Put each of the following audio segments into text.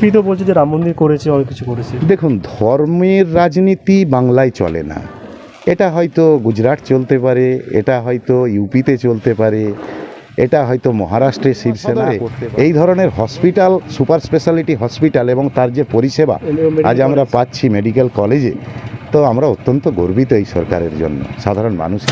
BJP তো বলছে যে রাম মন্দির করেছে অনেক কিছু করেছে। দেখুন ধর্মের রাজনীতি বাংলায় চলে না। এটা হয়তো গুজরাট চলতে পারে এটা হয়তো ইউপিতে চলতে পারে এটা হয়তো মহারাষ্ট্রে শিবসেনা। এই ধরনের হসপিটাল সুপার স্পেশালিটি হসপিটাল এবং তার যে পরিষেবা আজ আমরা পাচ্ছি মেডিকেল কলেজে তো আমরা অত্যন্ত গর্বিত এই সরকারের জন্য সাধারণ মানুষ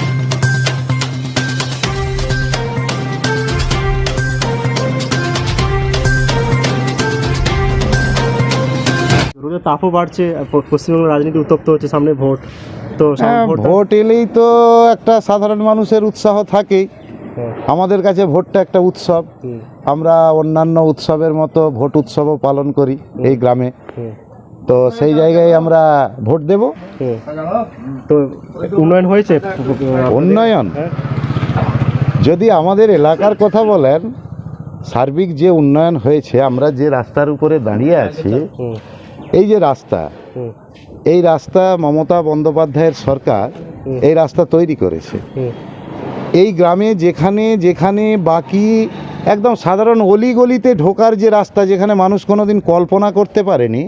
রোজের তাপও বাড়ছে পশ্চিমবঙ্গের রাজনীতি উত্তপ্ত হচ্ছে সামনে ভোট। তো হ্যাঁ, ভোট এলেই তো একটা সাধারণ মানুষের উৎসাহ থাকেই। হ্যাঁ, আমাদের কাছে ভোটটা একটা উৎসব। আমরা অন্যান্য উৎসবের মতো ভোট উৎসবও পালন করি এই গ্রামে। তো সেই জায়গায় আমরা ভোট দেব। তো উন্নয়ন হয়েছে? উন্নয়ন। হ্যাঁ, যদি আমাদের এলাকার কথা বলেন সার্বিক যে উন্নয়ন হয়েছে আমরা যে রাস্তার উপরে দাঁড়িয়ে আছি এই যে রাস্তা এই রাস্তা মমতা বন্দ্যোপাধ্যায়ের সরকার এই রাস্তা তৈরি করেছে। এই গ্রামে যেখানে যেখানে বাকি একদম সাধারণ অলিগলিতে ঢোকার যে রাস্তা যেখানে মানুষ কোনোদিন কল্পনা করতে পারেনি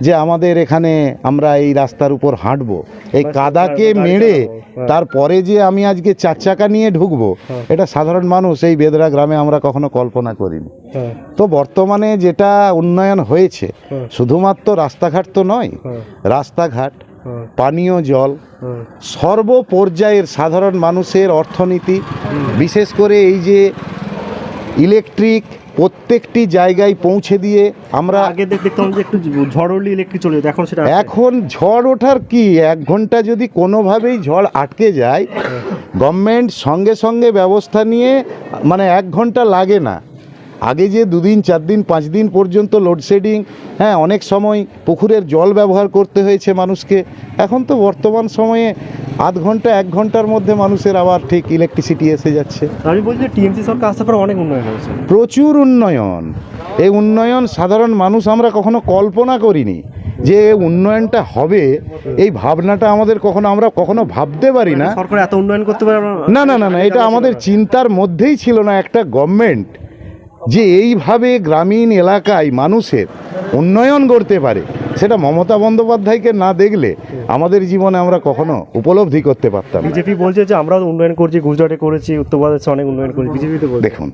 যে আমাদের এখানে আমরা এই রাস্তার উপর হাঁটবো। এই কাদাকে মেরে হ্যাঁ। তারপরে যে আমি আজকে চার চাকা নিয়ে ঢুকবো হ্যাঁ। এটা সাধারণ মানুষ এই বেদরা গ্রামে আমরা কখনো কল্পনা করিনি। হ্যাঁ, তো বর্তমানে যেটা উন্নয়ন হয়েছে হ্যাঁ। শুধুমাত্র রাস্তাঘাট তো নয় রাস্তাঘাট পানীয় জল সর্বপর্যায়ের সাধারণ মানুষের অর্থনীতি বিশেষ করে এই যে ইলেকট্রিক প্রত্যেকটি জায়গায় পৌঁছে দিয়ে আমরা আগে দেখতাম যে একটু ঝড় উঠলে ইলেকট্রিক চলে যেত এখন সেটা এখন ঝড় ওঠার কি? এক ঘণ্টা যদি কোনোভাবেই ঝড় আটকে যায় গভর্নমেন্ট সঙ্গে সঙ্গে ব্যবস্থা নিয়ে মানে এক ঘণ্টা লাগে না। আগে যে দুদিন চার দিন পাঁচ দিন পর্যন্ত লোডশেডিং হ্যাঁ অনেক সময় পুকুরের জল ব্যবহার করতে হয়েছে মানুষকে। এখন তো বর্তমান সময়ে আধ ঘণ্টা এক ঘণ্টার মধ্যে মানুষের আবার ঠিক ইলেকট্রিসিটি এসে যাচ্ছে। আমি বলছি টিএমসি সরকার আসার পর অনেক উন্নয়ন হয়েছে। প্রচুর উন্নয়ন। এই উন্নয়ন সাধারণ মানুষ আমরা কখনো কল্পনা করিনি যে উন্নয়নটা হবে। এই ভাবনাটা আমাদের কখনো আমরা কখনো ভাবতে পারি না। সরকার এত উন্নয়ন করতে পারে না না না না এটা আমাদের চিন্তার মধ্যেই ছিল না। একটা গভর্নমেন্ট যে এইভাবে গ্রামীণ এলাকায় মানুষের উন্নয়ন করতে পারে সেটা মমতা বন্দ্যোপাধ্যায়কে না দেখলে আমাদের জীবনে আমরা কখনো উপলব্ধি করতে পারতাম। বিজেপি বলছে যে আমরা উন্নয়ন করছি গুজরাটে করেছি উত্তরপ্রদেশে অনেক উন্নয়ন করেছি। বিজেপি তো দেখুন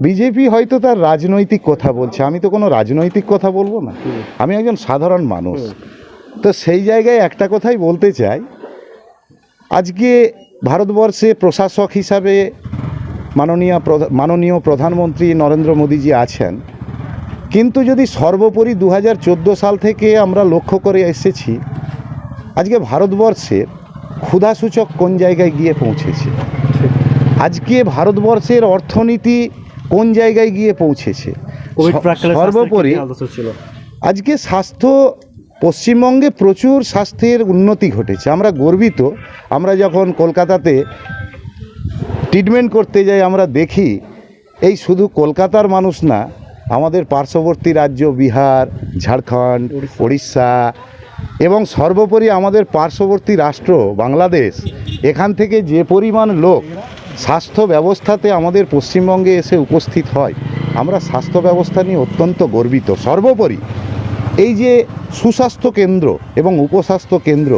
বিজেপি হয়তো তার রাজনৈতিক কথা বলছে আমি তো কোনো রাজনৈতিক কথা বলব না। আমি একজন সাধারণ মানুষ। তো সেই জায়গায় একটা কথাই বলতে চাই আজকে ভারতবর্ষে প্রশাসক হিসাবে মাননীয় মাননীয় প্রধানমন্ত্রী নরেন্দ্র মোদীজি আছেন। কিন্তু যদি সর্বোপরি দু হাজার চোদ্দ সাল থেকে আমরা লক্ষ্য করে এসেছি আজকে ভারতবর্ষের ক্ষুধাসূচক কোন জায়গায় গিয়ে পৌঁছেছে? আজকে ভারতবর্ষের অর্থনীতি কোন জায়গায় গিয়ে পৌঁছেছে? সর্বোপরি আজকে স্বাস্থ্য পশ্চিমবঙ্গে প্রচুর স্বাস্থ্যের উন্নতি ঘটেছে। আমরা গর্বিত আমরা যখন কলকাতাতে ট্রিটমেন্ট করতে যাই আমরা দেখি এই শুধু কলকাতার মানুষ না আমাদের পার্শ্ববর্তী রাজ্য বিহার ঝাড়খণ্ড উড়িষ্যা এবং সর্বোপরি আমাদের পার্শ্ববর্তী রাষ্ট্র বাংলাদেশ এখান থেকে যে পরিমাণ লোক স্বাস্থ্য ব্যবস্থাতে আমাদের পশ্চিমবঙ্গে এসে উপস্থিত হয় আমরা স্বাস্থ্য ব্যবস্থা নিয়ে অত্যন্ত গর্বিত। সর্বোপরি এই যে সুস্বাস্থ্য কেন্দ্র এবং উপস্বাস্থ্য কেন্দ্র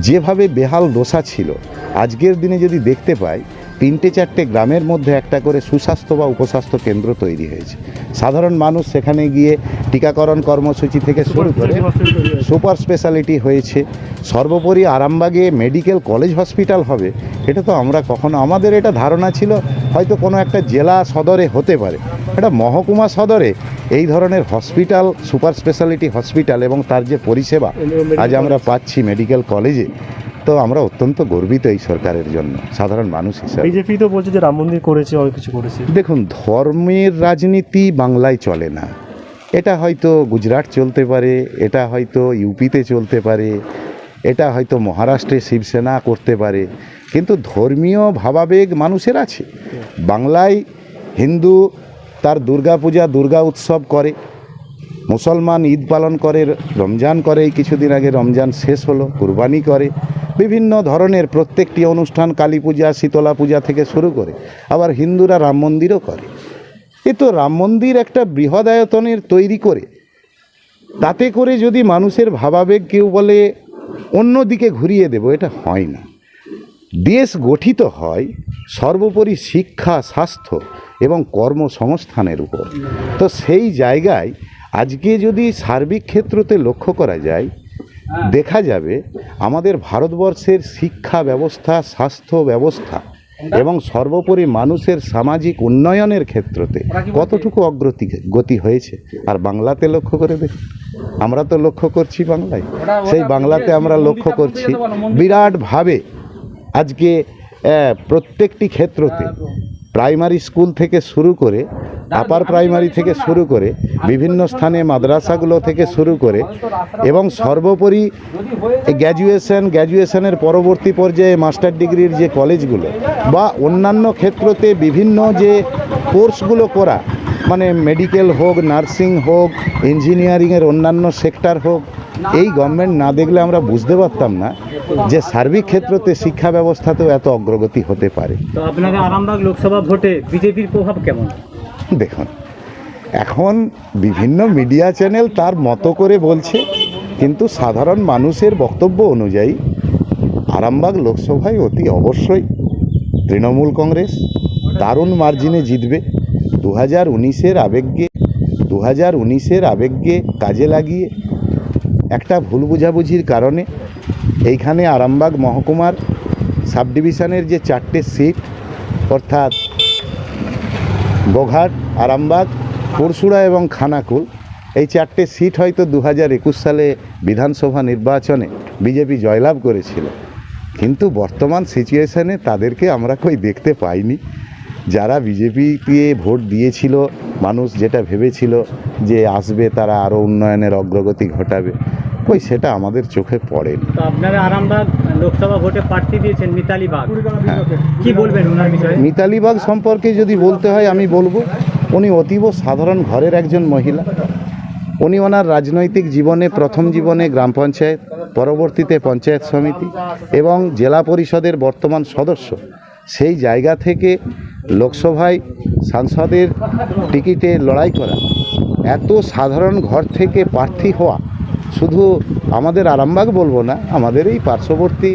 যেভাবে বেহাল দশা ছিল আজকের দিনে যদি দেখতে পাই তিনটে চারটে গ্রামের মধ্যে একটা করে সুস্বাস্থ্য বা উপস্বাস্থ্য কেন্দ্র তৈরি হয়েছে। সাধারণ মানুষ সেখানে গিয়ে টিকাকরণ কর্মসূচি থেকে শুরু করে সুপার স্পেশালিটি হয়েছে। সর্বোপরি আরামবাগে মেডিকেল কলেজ হসপিটাল হবে। এটা তো আমরা কখনো আমাদের এটা ধারণা ছিল হয়তো কোনো একটা জেলা সদরে হতে পারে। এটা মহকুমা সদরে এই ধরনের হসপিটাল সুপার স্পেশালিটি হসপিটাল এবং তার যে পরিষেবা আজ আমরা পাচ্ছি মেডিকেল কলেজে তো আমরা অত্যন্ত গর্বিত এই সরকারের জন্য সাধারণ মানুষ হিসাবে। বিজেপি তো বলছে যে রাম মন্দির করেছে অনেক কিছু করেছে। দেখুন ধর্মের রাজনীতি বাংলায় চলে না। এটা হয়তো গুজরাট চলতে পারে এটা হয়তো ইউপিতে চলতে পারে এটা হয়তো মহারাষ্ট্রে শিবসেনা করতে পারে কিন্তু ধর্মীয় ভাবাবেগ মানুষের আছে। বাংলায় হিন্দু তার দুর্গাপূজা দুর্গা উৎসব করে। মুসলমান ঈদ পালন করে, রমজান করে কিছুদিন আগে রমজান শেষ হলো, কুরবানি করে, বিভিন্ন ধরনের প্রত্যেকটি অনুষ্ঠান, কালী পূজা, শীতলা পূজা থেকে শুরু করে, আবার হিন্দুরা রাম মন্দিরও করে। এ তো রাম মন্দির একটা বৃহদায়তনের তৈরি করে। তাতে করে যদি মানুষের ভাবাবেগ কেউ বলে অন্যদিকে ঘুরিয়ে দেব, এটা হয় না। দেশ গঠিত হয় সর্বোপরি শিক্ষা, স্বাস্থ্য এবং কর্মসংস্থানের উপর। তো সেই জায়গায় আজকে যদি সার্বিক ক্ষেত্রতে লক্ষ্য করা যায় দেখা যাবে আমাদের ভারতবর্ষের শিক্ষা ব্যবস্থা স্বাস্থ্য ব্যবস্থা এবং সর্বোপরি মানুষের সামাজিক উন্নয়নের ক্ষেত্রতে কতটুকু অগ্রতি গতি হয়েছে? আর বাংলাতে লক্ষ্য করে দেখ। আমরা তো লক্ষ্য করছি বাংলায়। সেই বাংলাতে আমরা লক্ষ্য করছি বিরাটভাবে আজকে প্রত্যেকটি ক্ষেত্রতে প্রাইমারি স্কুল থেকে শুরু করে আপার প্রাইমারি থেকে শুরু করে বিভিন্ন স্থানে মাদ্রাসাগুলো থেকে শুরু করে এবং সর্বোপরি গ্র্যাজুয়েশন গ্র্যাজুয়েশনের পরবর্তী পর্যায়ে মাস্টার ডিগ্রির যে কলেজগুলো বা অন্যান্য ক্ষেত্রতে বিভিন্ন যে কোর্সগুলো করা মানে মেডিকেল হোক নার্সিং হোক ইঞ্জিনিয়ারিংয়ের অন্যান্য সেক্টর হোক এই গভর্নমেন্ট না দেখলে আমরা বুঝতে পারতাম না যে সার্বিক ক্ষেত্রতে শিক্ষা ব্যবস্থাতেও এত অগ্রগতি হতে পারে। তো আরামবাগ লোকসভা ভোটে বিজেপির প্রভাব কেমন? দেখুন এখন বিভিন্ন মিডিয়া চ্যানেল তার মতো করে বলছে কিন্তু সাধারণ মানুষের বক্তব্য অনুযায়ী আরামবাগ লোকসভায় অতি অবশ্যই তৃণমূল কংগ্রেস দারুণ মার্জিনে জিতবে। দু হাজার উনিশের আবেগকে দু হাজার উনিশের আবেগকে কাজে লাগিয়ে একটা ভুল বোঝাবুঝির কারণে এইখানে আরামবাগ মহকুমার সাব ডিভিশনের যে চারটে সিট, অর্থাৎ বঘাট আরামবাগ, পুরসুড়া এবং খানাকুল, এই চারটে সিট হয়তো দু হাজার একুশ সালে বিধানসভা নির্বাচনে বিজেপি জয়লাভ করেছিল। কিন্তু বর্তমান সিচুয়েশানে তাদেরকে আমরা কই দেখতে পাইনি। যারা বিজেপিকে ভোট দিয়েছিল, মানুষ যেটা ভেবেছিল যে আসবে তারা আরও উন্নয়নের অগ্রগতি ঘটাবে। কই সেটা আমাদের চোখে পড়েনি তো আপনারা আরামবাগ লোকসভা ভোটে প্রার্থী দিয়েছেন মিতালি বাগ। কি বলবেন ওনার বিষয়ে? মিতালি বাগ সম্পর্কে যদি বলতে হয় আমি বলব উনি অতীব সাধারণ ঘরের একজন মহিলা। উনি ওনার রাজনৈতিক জীবনে প্রথম জীবনে গ্রাম পঞ্চায়েত পরবর্তীতে পঞ্চায়েত সমিতি এবং জেলা পরিষদের বর্তমান সদস্য। সেই জায়গা থেকে লোকসভায় সাংসদের টিকিটে লড়াই করা এত সাধারণ ঘর থেকে প্রার্থী হওয়া শুধু আমাদের আরামবাগ বলব না আমাদের এই পার্শ্ববর্তী